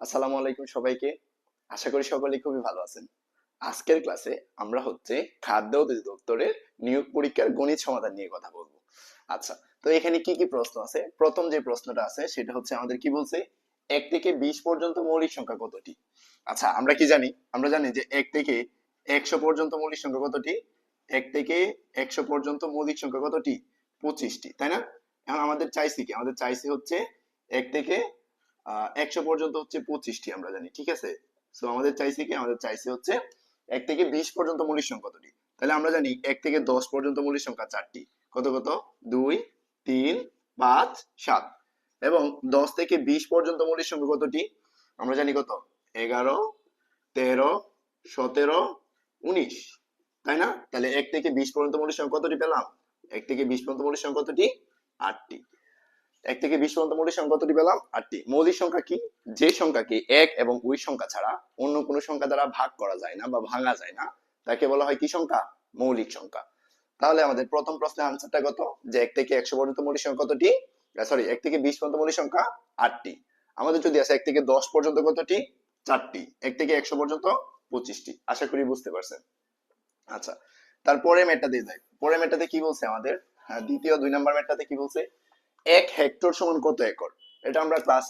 আসসালামু আলাইকুম সবাইকে। আশা করি সকলে খুবই ভালো আছেন। আজকের ক্লাসে আমরা হচ্ছে খাদ্য অধিদপ্তরের নিয়োগ পরীক্ষার গণিত সমাধান নিয়ে কথা বলব। আচ্ছা তো এখানে কি কি প্রশ্ন আছে? প্রথম যে প্রশ্নটা আছে সেটা হচ্ছে আমাদের কি বলছে? এক থেকে বিশ পর্যন্ত মৌলিক সংখ্যা কতটি? আচ্ছা আমরা কি জানি? আমরা জানি যে এক থেকে একশো পর্যন্ত মৌলিক সংখ্যা কতটি? এক থেকে একশো পর্যন্ত মৌলিক সংখ্যা কতটি? পঁচিশটি, তাই না? এখন আমাদের চাইছি কি? আমাদের চাইছি হচ্ছে এক থেকে একশো পর্যন্ত হচ্ছে পঁচিশটি আমরা জানি, ঠিক আছে? সো আমাদের চাইছে কি? আমাদের চাইছে হচ্ছে এক থেকে বিশ পর্যন্ত মৌলিক সংখ্যা কতটি তাহলে আমরা জানি এক থেকে দশ পর্যন্ত মৌলিক সংখ্যা চারটি। কত কত? দুই, তিন, পাঁচ, সাত। এবং দশ থেকে বিশ পর্যন্ত মৌলিক সংখ্যা কতটি? আমরা জানি কত? এগারো, তেরো, সতেরো, উনিশ। তাই না? তাহলে এক থেকে বিশ পর্যন্ত মৌলিক সংখ্যা কতটি পেলাম? এক থেকে বিশ পর্যন্ত মৌলিক সংখ্যা কতটি? আটটি। এক থেকে বিশ পর্যন্ত মৌলিক সংখ্যা কতটি পেলাম? আটটি। মৌলিক সংখ্যা কি? যে সংখ্যাকে এক এবং ওই সংখ্যা ছাড়া অন্য কোনো সংখ্যা দ্বারা ভাগ করা যায় না বা ভাঙা যায় না তাকে বলা হয় কি সংখ্যা? মৌলিক সংখ্যা। তাহলে আমাদের প্রথম প্রশ্নের আনসারটা কত? যে এক থেকে একশো পর্যন্ত মৌলিক সংখ্যা কতটি? সরি এক থেকে বিশ পর্যন্ত মৌলিক সংখ্যা আটটি। আমাদের যদি আছে এক থেকে দশ পর্যন্ত কতটি? চারটি। এক থেকে একশো পর্যন্ত পঁচিশটি। আশা করি বুঝতে পারছেন। আচ্ছা তারপরে মেটটা দিয়ে যায় পরে মেটটাতে কি বলছে আমাদের? হ্যাঁ, দ্বিতীয় দুই নম্বর মেটটাতে কি বলছে? এক হেক্টর সমান কত একর? এটা আমরা ক্লাস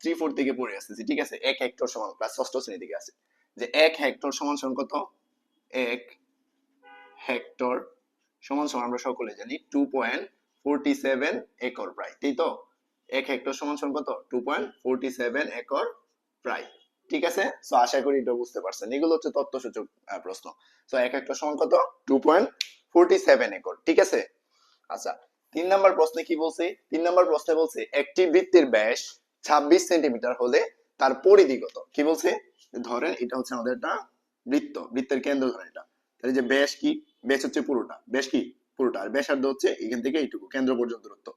থ্রি ফোর থেকে পড়ে আসতেছি ঠিক আছে? এক হেক্টর সমান ক্লাস ষষ্ঠ শ্রেণি থেকে আছে। যে এক হেক্টর সমান সমান কত? এক হেক্টর সমান সমান আমরা সকলে জানি two point forty seven acre প্রায় তাই তো? এক হেক্টর সমান সমান কত? Two point forty seven acre প্রায় ঠিক আছে? সো আশা করি এটা বুঝতে পারছেন। এগুলো হচ্ছে আহ, প্রশ্ন। সো এক হেক্টর সমান কত? Two point forty seven acre ঠিক আছে? আচ্ছা তিন নম্বর প্রশ্নে কি বলছে? তিন নম্বর প্রশ্নে বলছে, একটি বৃত্তের ব্যাস ছাব্বিশ সেন্টিমিটার হলে তার পরিধি কত? কি বলছে? ধরেন এটা হচ্ছে আমাদের একটা বৃত্ত, বৃত্তের কেন্দ্র ধরেন এটা। তাহলে যে ব্যাস কি? ব্যাস হচ্ছে পুরোটা। ব্যাস কি? পুরোটা। আর ব্যাসার্ধ হচ্ছে এখান থেকে এইটুকু, কেন্দ্র পর্যন্ত দূরত্ব।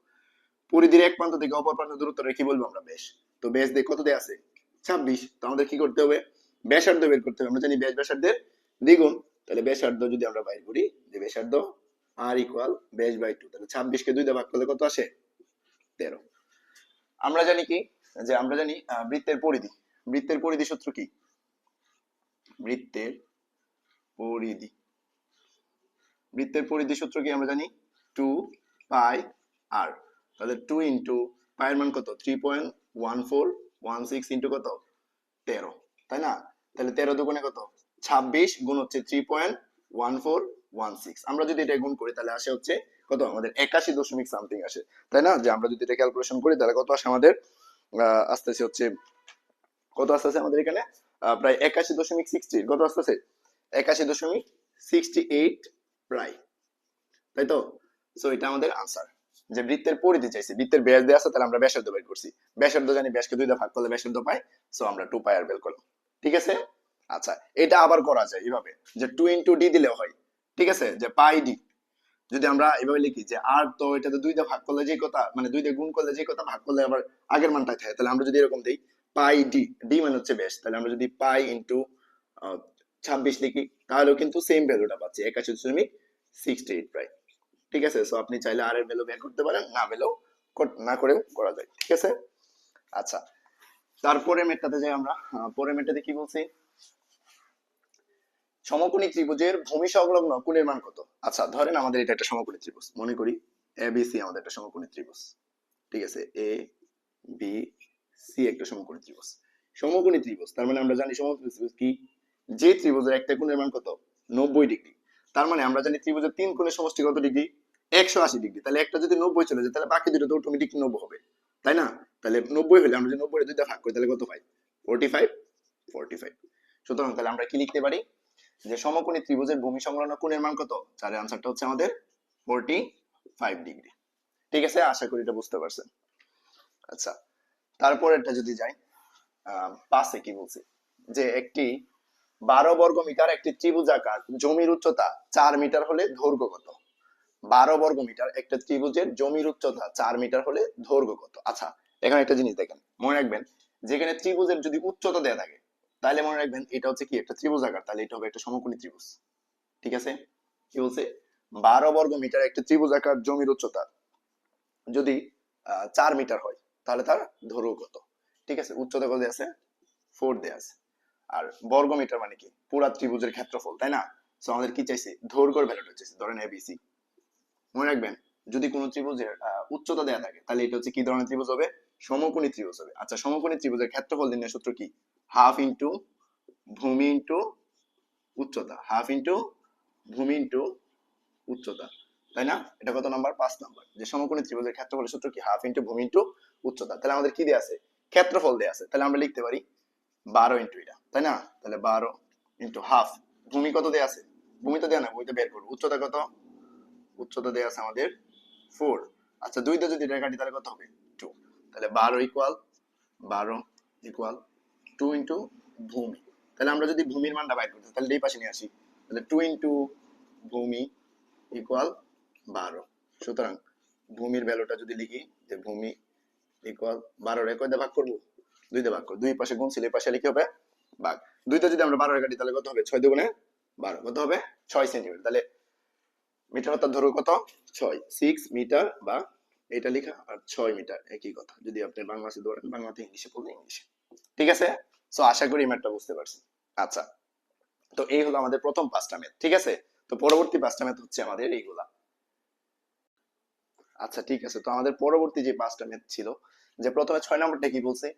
পরিধির এক প্রান্ত থেকে অপর প্রান্ত দূরত্ব কি বলব আমরা? ব্যাস। তো ব্যাস দিয়ে কত দিয়ে আছে? ছাব্বিশ। তো আমাদের কি করতে হবে? ব্যাসার্ধ বের করতে হবে। আমরা জানি ব্যাস ব্যাসার্ধের দ্বিগুণ। তাহলে ব্যাসার্ধ যদি আমরা বাইর করি, যে ব্যাসার্ধ আর ইকুয়াল বেস বাই টু তাহলে ছাব্বিশ কে দুই দিয়ে ভাগ করলে কত আসে? তেরো। আমরা জানি কি? যে আমরা জানি বৃত্তের পরিধি। বৃত্তের পরিধি সূত্র কি? বৃত্তের পরিধি। বৃত্তের পরিধি সূত্র কি আমরা জানি? টু পাই আর তাহলে টু ইন্টু পায়ের মান কত? Three point one four one six into কত? তেরো। তাই না? তাহলে তেরো দুগুণে কত? ছাব্বিশ গুণ হচ্ছে three point one four one six আমরা যদি এটা গুণ করি, তাহলে আসে হচ্ছে কত? আমাদের একাশি দশমিক সামথিং আসে। তাই না? যে আমরা যদি এটা ক্যালকুলেশন করি, তাহলে কত আসে আমাদের? আসতেছে হচ্ছে, কত আসতেছে আমাদের এখানে? প্রায় একাশি দশমিক সিক্সটি কত আসতেছে? একাশি দশমিক সিক্সটি এইট প্রায়। তাই তো? সো এটা আমাদের আনসার যে বৃত্তের পরিধি চাইছে, বৃত্তের ব্যাস দেওয়া আছে, তাহলে আমরা ব্যাসার্ধ বের করছি। ব্যাসার্ধ জানি ব্যাসকে দুইটা ভাগ করলে ব্যাসার্ধ পাই সো আমরা টু পাই আর বের করলাম। ঠিক আছে? আচ্ছা এটা আবার করা যায় এইভাবে। যে টু ইন্টু ডি দিলেও হয়। ঠিক আছে? যে পাই ডি। যদি আমরা এভাবে লিখি যে আর তো এটাতে দুই দিয়ে ভাগ করলে যে কথা মানে দুই দিয়ে গুণ করলে যে কথা ভাগ করলে আবার আগের মানটাই থাকে, তাহলে আমরা যদি এরকম দিই, পাই ডি ডি মানে হচ্ছে বেশ, তাহলে আমরা যদি পাই ইন্টু ছাব্বিশ লিখি, তাহলেও কিন্তু সেম ভ্যালুটা পাচ্ছি, একাশি দশমিক সিক্সটি এইট প্রায় ঠিক আছে? সো আপনি চাইলে আর এর ভ্যালু বের করতে পারেন, না ভ্যালু না করেও করা যায়, ঠিক আছে? আচ্ছা তারপরে মেটটাতে যাই আমরা পরে মেটটাতে কি বলছি? সমকোণী ত্রিভুজের ভূমি সংলগ্ন কোণের মান কত? আচ্ছা ধরেন আমাদের এটা একটা সমকোণী ত্রিভুজ। মনে করি এ বি সি আমাদের একটা সমকোণী ত্রিভুজ। ঠিক আছে? এ বি সি একটা সমকোণী ত্রিভুজ। সমকোণী ত্রিভুজ, তার মানে আমরা জানি সমকোণী ত্রিভুজ কি? যে ত্রিভুজের একটা কোণের মান কত? নব্বই ডিগ্রি। তার মানে আমরা জানি ত্রিভুজের তিন কোণের সমষ্টি কত ডিগ্রি? একশো আশি ডিগ্রি। তাহলে একটা যদি নব্বই চলে যায়, তাহলে বাকি দুটো তো অটোমেটিক নব্বই হবে। তাই না? তাহলে নব্বই হলে আমরা যদি নব্বই দুইটা ভাগ করি, তাহলে কত পাই ফোর্টি ফাইভ ফোর্টি ফাইভ সুতরাং তাহলে আমরা কি লিখতে পারি? যে সমকোণী ত্রিভুজের ভূমি সংলগ্ন কোণের মান কত? চারের আনসারটা হচ্ছে আমাদের ফোর্টি ফাইভ ডিগ্রি ঠিক আছে? আশা করি এটা বুঝতে পারছেন। আচ্ছা তারপর এটা যদি যাই পাশে কি বলছে? যে একটি বারো বর্গ মিটার একটি ত্রিভুজাকার জমির উচ্চতা চার মিটার হলে দৈর্ঘ্য কত? বারো বর্গ মিটার একটা ত্রিভুজের জমির উচ্চতা চার মিটার হলে দৈর্ঘ্য কত? আচ্ছা এখানে একটা জিনিস দেখেন, মনে রাখবেন, যেখানে ত্রিভুজের যদি উচ্চতা দেওয়া থাকে তাহলে মনে রাখবেন এটা হচ্ছে কি? একটা ত্রিভুজ আকার, তাহলে এটা হবে একটা সমকোণী ত্রিভুজ। ঠিক আছে? কি বলছে? বারো বর্গ মিটার একটা ত্রিভুজ আকার জমির উচ্চতা যদি চার মিটার হয়, তাহলে তার দৈর্ঘ্য কত? ঠিক আছে? উচ্চতা কত আছে? ফোর দেয়া আছে। আর বর্গমিটার মানে কি? পুরা ত্রিভুজের ক্ষেত্রফল, তাই না? তো আমাদের কি চাইছে? দৈর্ঘ্যের ভ্যালুটা চাইছে, ধরেন এবিসি মনে রাখবেন, যদি কোনো ত্রিভুজের উচ্চতা দেয়া থাকে, তাহলে এটা হচ্ছে কি ধরনের ত্রিভুজ হবে? সমকোণী ত্রিভুজ হবে। আচ্ছা সমকোণী ত্রিভুজের ক্ষেত্রফল নির্ণয় সূত্র কি? হাফ ইন্টু ভূমি ইন্টু উচ্চতা। হাফ ইন্টু ভূমি ইন্টু উচ্চতা। তাই না? এটা কত নাম্বার? পাঁচ নাম্বার। যে সমকোণী ত্রিভুজের ক্ষেত্রফলের সূত্র কি? হাফ ইন্টু ভূমি ইন্টু উচ্চতা। তাহলে আমাদের কি দেয়া আছে? ক্ষেত্রফল দেয়া আছে। তাহলে আমরা লিখতে পারি বারো ইন্টু এটা। তাই না? তাহলে বারো ইন্টু হাফ। ভূমি কত দেয়া আছে? ভূমি তো দেয়া না ভূমিতে বের করব। উচ্চতা কত? উচ্চতা দেয়া আছে আমাদের ফোর আচ্ছা দুইটা যদি এটা কাটি, তাহলে কত হবে? টু তাহলে বারো ইকুয়াল বারো ইকুয়াল টু ইন্টু ভূমি। তাহলে আমরা যদি ভূমির মানটা বাইর করতে তাহলে এই পাশে নিয়ে আসি। তাহলে টু ইন্টু ভূমি ইকুয়াল বারো। সুতরাং ভূমির ভ্যালুটা যদি লিখি, যে ভূমি ইকুয়াল বারো রেখে দিয়ে ভাগ করব? দুই দিয়ে ভাগ করব। দুই পাশে গুণ ছিল, এই পাশে লিখে হবে ভাগ দুইটা যদি আমরা বারো কাটি, তাহলে কত হবে? ছয় দুগুণে বারো। কত হবে? ছয় সেন্টিমিটার তাহলে মিটার অর্থাৎ ধরো কত? ছয়। সিক্স মিটার বা এটা লেখা আর ছয় মিটার, একই কথা। যদি আপনি বাংলাতে ধরেন, বাংলাতে ইংলিশে বললে ইংলিশে। ঠিক আছে? সো আশা করি ম্যাথটা বুঝতে পারছেন। আচ্ছা। তো এই হলো আমাদের প্রথম পাঁচটা ম্যাথ, ঠিক আছে? তো পরবর্তী পাঁচটা ম্যাথ হচ্ছে আমাদের এইগুলা। আচ্ছা ঠিক আছে। তো আমাদের পরবর্তী যে পাঁচটা ম্যাথ ছিল, যে প্রথমে ছয় নম্বরটা কি বলছে?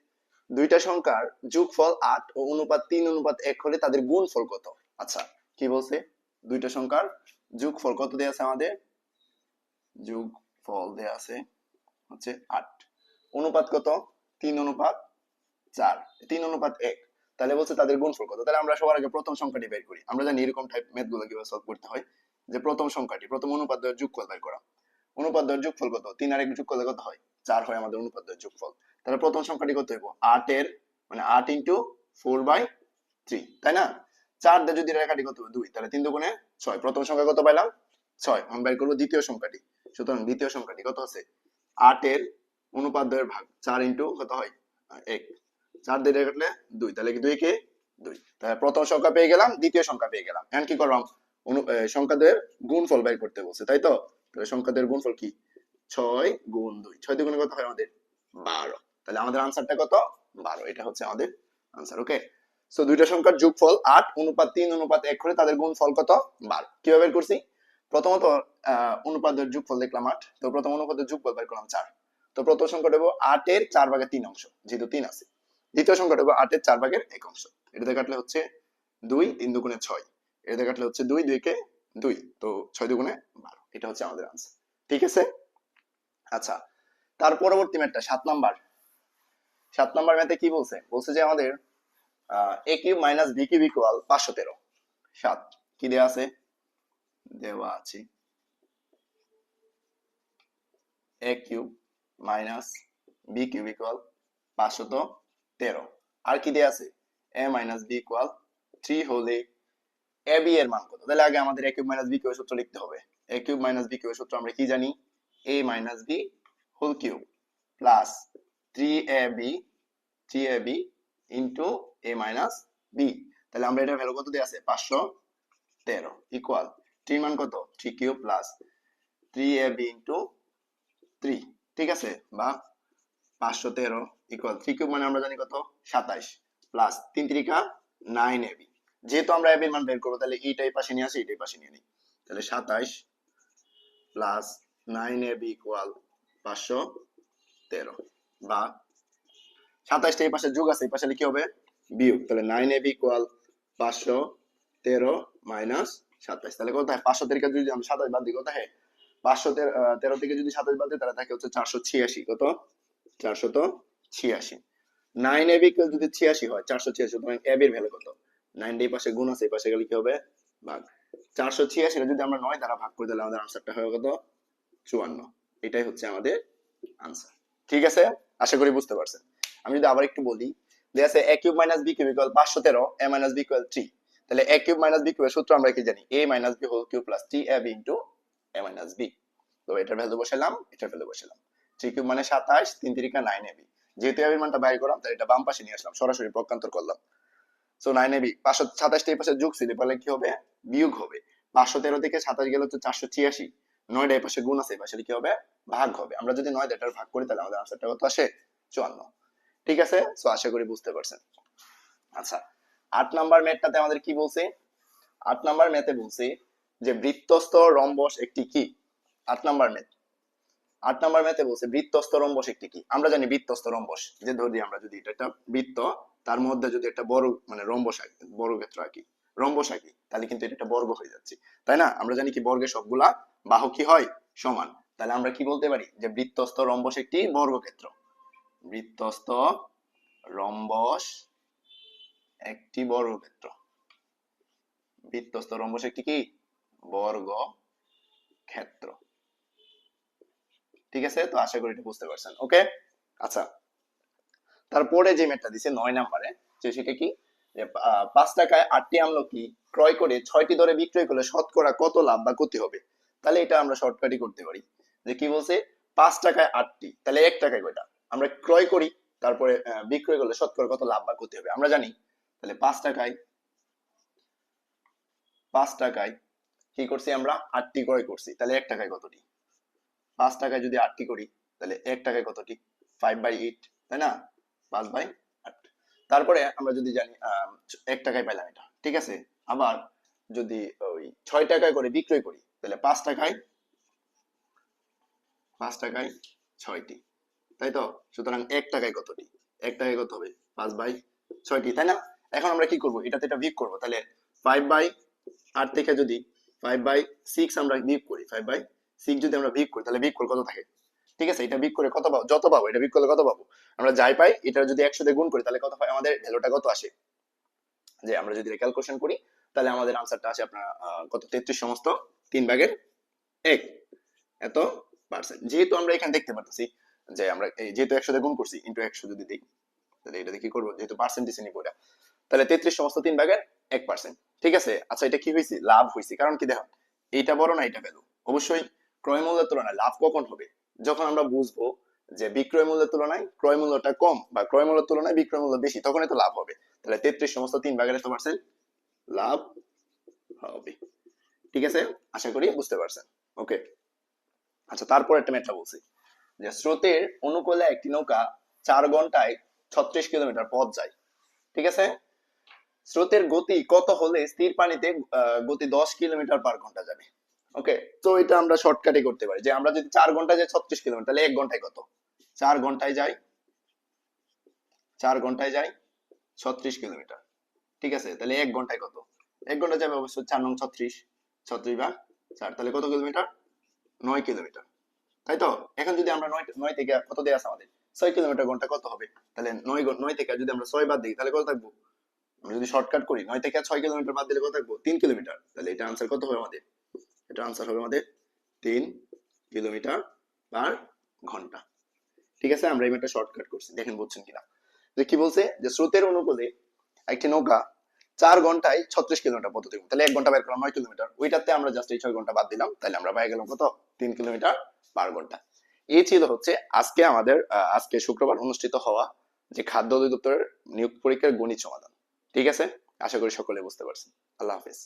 দুইটা সংখ্যার যোগফল আট ও অনুপাত তিন, অনুপাত এক হলে তাদের গুণফল কত? আচ্ছা কি বলছে? দুইটা সংখ্যার যোগফল কত দেয়া আছে আমাদের? যোগফল দেয়া আছে, হচ্ছে আট। অনুপাত কত? তিন অনুপাত চার। তিন অনুপাত এক। তাহলে বলছে তাদের গুণফল কত? তাহলে আমরা সবার আগে প্রথম সংখ্যাটি বের করি। আমরা জানি এরকম টাইপ ম্যাথগুলো কীভাবে সলভ করতে হয়। যে প্রথম সংখ্যাটি, প্রথম অনুপাত দ্বয়ের যোগফল বের করা। অনুপাত দ্বয়ের যোগফল কত? তিন আর এক যোগ করলে কত হয়? চার হয় আমাদের অনুপাত দ্বয়ের যোগফল। তাহলে প্রথম সংখ্যাটি কত হইব? আট এর মানে আট ইন্টু ফোর বাই থ্রি তাই না? চার দিয়ে যদি রেখাটি কত? হবে? দুই। তাহলে তিন দুগুণে ছয়। প্রথম সংখ্যা কত পাইলাম? ছয়। আমি বের করব দ্বিতীয় সংখ্যাটি। সুতরাং দ্বিতীয় সংখ্যাটি কত আছে? আট এর অনুপাত দ্বয়ের ভাগ চার ইন্টু কত হয়? এক। চার দিয়ে কাটলে দুই। তাহলে কি দুই কে? দুই। তাহলে প্রথম সংখ্যা পেয়ে গেলাম, দ্বিতীয় সংখ্যা পেয়ে গেলাম। এখন কি করলাম? সংখ্যাদের গুণফল বের করতে বলছে, তাই তো? তাহলে সংখ্যাদের গুণফল কি? ছয় গুণ দুই। ছয় দুগুণে কত হয় আমাদের? বারো। তাহলে আমাদের আনসারটা কত? বারো। এটা হচ্ছে আমাদের আনসার, ওকে? সো দুইটা সংখ্যার যোগফল আট, অনুপাত তিন, অনুপাত এক করে তাদের গুণফল কত? বারো। কীভাবে বের করছি? প্রথমত, আহ, অনুপাতের যোগফল দেখলাম আট। তো প্রথম অনুপাতের যোগফল বের করলাম চার। তো প্রথম সংখ্যাটা হব আটের চার ভাগের তিন অংশ, যেহেতু তিন আছে। দ্বিতীয় সংখ্যাটা হব আটের চার ভাগের এক অংশ। এটাতে কাটলে হচ্ছে দুই তিন দুগুণে ছয়। এটাতে কাটলে হচ্ছে দুই দুইকে দুই। তো ছয় দুগুণে বারো। এটা হচ্ছে আমাদের আনসার ঠিক আছে? আচ্ছা তার পরবর্তী ম্যাথটা সাত নাম্বার। সাত নাম্বার ম্যাথে কি বলছে? বলছে যে আমাদের A cube minus B cube equal পাঁচশো তেরো। সাত কি দেওয়া আছে? দেওয়া আছে। A cube minus B cube equal পাঁচশত তেরো। আর কি দেওয়া আছে? A minus B equal three হলে এ বি এর মান কত? তাহলে আগে আমাদের A cube minus B cube সূত্র লিখতে হবে। A cube minus B cube সূত্র আমরা কি জানি? A minus B whole cube plus three A B three A B into A minus B তাহলে আমরা এটা ভ্যালু কত দিয়ে আছে? পাঁচশো তেরো ইকুয়াল থ্রি মান কত? Three cube plus three A B into three. ঠিক আছে? বা পাঁচশো তেরো ইকুয়াল থ্রি কিউব মানে আমরা জানি কত? সাতাইশ প্লাস তিন ত্রিকা নাইন এবি যেহেতু আমরা এবির মান বের করব, তাহলে এইটাই পাশে নিয়ে আসি, এইটাই পাশে নিয়ে নিই। তাহলে সাতাইশ প্লাস নাইন এবি ইকুয়াল পাঁচশো তেরো। বা সাতাইশটা এই পাশে যোগ আছে, এই পাশে কি হবে? বিয়োগ। তাহলে নাইন এবি ইকুয়াল পাঁচশো তেরো মাইনাস সাতাইশ তাহলে কত হয়? পাঁচশো তেরোকে যদি আমি সাতাইশ বাদ দিই, কত হয়? পাঁচশো তেরো থেকে যদি সাতাইশ বাদ দিই, তাহলে থাকে হচ্ছে চারশো ছিয়াশি। কত? চারশত ছিয়াশি। নাইন এবি যদি ছিয়াশি হয়, চারশো ছিয়াশি সুতরাং এবির ভ্যালু কত? নাইন এই পাশে গুণ আছে, এই পাশে গেলে কি হবে? ভাগ। চারশো ছিয়াশি যদি আমরা নয় দ্বারা ভাগ করে দিলে আমাদের আনসারটা হবে কত? চুয়ান্ন। এটাই হচ্ছে আমাদের আনসার ঠিক আছে? আশা করি বুঝতে পারছেন। আমি যদি আবার একটু বলি, দেয়া আছে A cube minus B cube equal পাঁচশো তেরো A minus B equal three তাহলে এ কিউব মাইনাস বি কিউবের সূত্র আমরা কি জানি? A minus B whole cube plus three A B into A minus B তো এটার ভ্যালু বসালাম, এটার ভ্যালু বসালাম। থ্রি কিউব মানে সাতাশ, তিন তিরিকা নাইন এবি যেহেতু এবির মানটা বাইর করলাম তাই এটা বাম পাশে নিয়ে আসলাম, সরাসরি প্রকান্তর করলাম। সো নাইন এবি পাঁচশো, সাতাশটা এই পাশে যোগ ছিল ফলে কি হবে? বিয়োগ হবে। পাঁচশো তেরো থেকে সাতাশ গেলে হচ্ছে চারশো ছিয়াশি। নয়টা এই পাশে গুণ আছে, এই পাশে কি হবে? ভাগ হবে। আমরা যদি নয় এটার ভাগ করি, তাহলে আমাদের আনসারটা কত আসে? চুয়ান্ন। ঠিক আছে? সো আশা করি বুঝতে পারছেন। আচ্ছা। আট নাম্বার ম্যাথটাতে আমাদের কি বলছে? আট নাম্বার ম্যাথে বলছে যে বৃত্তস্থ রম্বস একটি কি? আট নাম্বার ম্যাথ। আট নাম্বার ম্যাথে বলছে বৃত্তস্থ রম্বস একটি কি? আমরা জানি বৃত্তস্থ রম্বস। যে ধরি আমরা যদি এটা একটা বৃত্ত, তার মধ্যে যদি একটা বড় মানে রম্বস আঁকি, বর্গক্ষেত্র আঁকি, রম্বস আঁকি, তাহলে কিন্তু এটা একটা বর্গ হয়ে যাচ্ছে। তাই না? আমরা জানি কি বর্গের সবগুলা বাহু কি হয়? সমান। তাহলে আমরা কি বলতে পারি? যে বৃত্তস্থ রম্বস একটি বর্গক্ষেত্র। বৃত্তস্থ রম্বস একটি বর্গক্ষেত্র বৃত্তস্থ রম্বস একটি কি? বর্গ ক্ষেত্র। ঠিক আছে? তো আশা করি বুঝতে পারছেন। ওকে? আচ্ছা। তারপরে যে ম্যাটটা দিছে নয় নাম্বারে, যে সেটা কি? পাঁচ টাকায় আটটি আমলকি ক্রয় করে ছয়টি দরে বিক্রয় করলে শতকরা কত লাভ বা ক্ষতি হবে? তাহলে এটা আমরা শর্টকাটই করতে পারি। যে কি বলছে? পাঁচ টাকায় আটটি। তাহলে এক টাকায় কয়টা? আমরা ক্রয় করি, তারপরে বিক্রয় করলে শতকরা কত লাভ বা ক্ষতি হবে? আমরা জানি তাহলে পাঁচ টাকায় পাঁচ টাকায় কি করছি আমরা? আটটি ক্রয় করছি। তাহলে এক টাকায় কতটি? পাঁচ টাকায় যদি আটটি করি, তাহলে এক টাকায় কতটি? ফাইভ বাই এইট তাই না? পাঁচ বাই আট। তারপরে আমরা যদি জানি এক টাকায় পেলাম এটা, ঠিক আছে? আবার যদি ওই ছয় টাকায় করে বিক্রয় করি, তাহলে পাঁচ টাকায় পাঁচ টাকায় ছয়টি, তাই তো? সুতরাং এক টাকায় কতটি? এক টাকায় কত হবে? পাঁচ বাই ছয়টি, তাই না? এখন আমরা কি করব? এটাতে এটা বিয়োগ করব। তাহলে ফাইভ বাই আট থেকে যদি ফাইভ বাই সিক্স আমরা বিয়োগ করি ফাইভ বাই সিক্স যদি আমরা বিয়োগ করি, তাহলে বিয়োগ করে কত থাকে? ঠিক আছে? এটা বিয়োগ করে কত পাবো? যত পাবো, এটা বিয়োগ করলে কত পাবো? আমরা যাই পাই, এটা যদি একশো দিয়ে গুণ করি, তাহলে কত পাই? আমাদের ভ্যালুটা কত আসে? যে আমরা যদি ক্যালকুলেশন করি, তাহলে আমাদের আনসারটা আসে আপনার কত? তেত্রিশ সমস্ত তিন ভাগের এক। এত পার্সেন্ট যেহেতু আমরা এখানে দেখতে পারতেছি যে আমরা যেহেতু একশো দিয়ে গুণ করছি ইন্টু একশো যদি দিই, তাহলে এটা কি করব? যেহেতু পার্সেন্টেজ নিব এটা। তাহলে তেত্রিশ সমস্ত তিন ভাগের এক পার্সেন্ট ঠিক আছে? আচ্ছা এটা কি হয়েছে? লাভ হয়েছে। কারণ কি দেখো এইটা বড় না এটা ভ্যালু অবশ্যই ক্রয় মূল্যের তুলনায় লাভ কখন হবে? যখন আমরা বুঝব যে বিক্রয় মূল্যের তুলনায় ক্রয় মূল্যটা কম বা ক্রয় মূল্যের তুলনায় বিক্রয় মূল্য বেশি, তখনই তো লাভ হবে। তাহলে তেত্রিশ সমস্ত তিন ভাগের এত পার্সেন্ট লাভ হবে। ঠিক আছে? আশা করি বুঝতে পারছেন। ওকে আচ্ছা তারপর একটা ম্যাটটা বলছি। যে স্রোতের অনুকূলে একটি নৌকা চার ঘন্টায় ছত্রিশ কিলোমিটার পথ যায়। ঠিক আছে? স্রোতের গতি কত হলে স্থির পানিতে গতি দশ কিলোমিটার পার ঘণ্টা যাবে? ওকে তো এটা আমরা শর্টকাটে করতে পারি। যে আমরা যদি চার ঘন্টায় যাই ছত্রিশ কিলোমিটার, তাহলে এক ঘন্টায় কত? চার ঘন্টায় যাই, চার ঘন্টায় যাই ছত্রিশ কিলোমিটার। ঠিক আছে? তাহলে এক ঘন্টায় কত? এক ঘণ্টা যাবে অবশ্যই চার নং ছত্রিশ ছত্রিশ বা চার, তাহলে কত কিলোমিটার? নয় কিলোমিটার। তাই তো? এখন যদি আমরা নয় নয় থেকে, কত দেওয়া আছে আমাদের? ছয় কিলোমিটার ঘণ্টা কত হবে? তাহলে নয় নয় থেকে যদি আমরা ছয় বাদ দিই, তাহলে কত থাকব? আমরা যদি শর্টকাট করি নয় থেকে ছয় কিলোমিটার বাদ দিলে কত থাকব? তিন কিলোমিটার তাহলে এটা আনসার কত হবে আমাদের? এটা আনসার হবে আমাদের তিন কিলোমিটার পার ঘণ্টা। ঠিক আছে? আমরা এই শর্টকাট করছি। দেখেন বুঝছেন কিনা। যে কি বলছে? যে স্রোতের অনুকূলে একটি নৌকা চার ঘন্টায় ছত্রিশ কিলোমিটার পথ অতিক্রম তাহলে এক ঘণ্টা বের করলাম নয় কিলোমিটার ওইটাতে আমরা জাস্ট এই ছয় ঘণ্টা বাদ দিলাম। তাহলে আমরা পাই গেলাম কত? তিন কিলোমিটার পার ঘণ্টা। এই ছিল হচ্ছে আজকে আমাদের আজকে শুক্রবার অনুষ্ঠিত হওয়া যে খাদ্য অধিদপ্তরের নিয়োগ পরীক্ষার গণিত সমাধান। ঠিক আছে? আশা করি সকলে বুঝতে পারছেন। আল্লাহ হাফিজ।